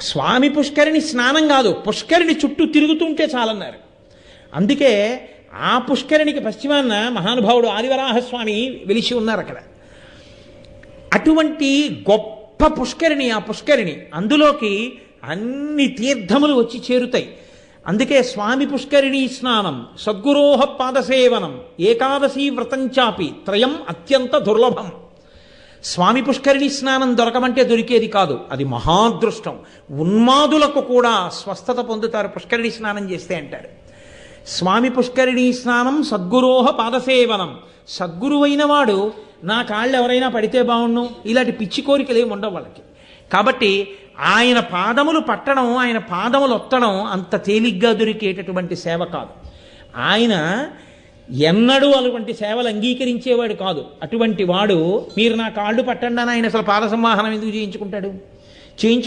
స్వామి పుష్కరిణి స్నానం కాదు పుష్కరిణి చుట్టూ తిరుగుతుంటే చాలన్నారు. అందుకే ఆ పుష్కరిణికి పశ్చిమాన్న మహానుభావుడు ఆదివరాహస్వామి వెలిసి ఉన్నారు అక్కడ. అటువంటి గొప్ప పుష్కరిణి ఆ పుష్కరిణి. అందులోకి అన్ని తీర్థములు వచ్చి చేరుతాయి. అందుకే స్వామి పుష్కరిణీ స్నానం సద్గురోహ పాదసేవనం ఏకాదశి వ్రతం చాపి త్రయం అత్యంత దుర్లభం. స్వామి పుష్కరిణి స్నానం దొరకమంటే దొరికేది కాదు. అది మహాదృష్టం. ఉన్మాదులకు కూడా స్వస్థత పొందుతారు పుష్కరిణి స్నానం చేస్తే అంటారు. స్వామి పుష్కరిణి స్నానం సద్గురోహ పాదసేవనం. సద్గురువైన వాడు నా కాళ్ళు ఎవరైనా పడితే బాగుండు ఇలాంటి పిచ్చి కోరికలు ఏమి ఉండవు వాళ్ళకి. కాబట్టి ఆయన పాదములు పట్టడం ఆయన పాదములు ఒత్తడం అంత తేలిగ్గా దొరికేటటువంటి సేవ కాదు. ఆయన ఎన్నడూ అటువంటి సేవలు అంగీకరించేవాడు కాదు. అటువంటి వాడు మీరు నా కాళ్ళు పట్టండి అని ఆయన అసలు పాద సంవాహనం ఎందుకు చేయించుకుంటాడు? చేయించు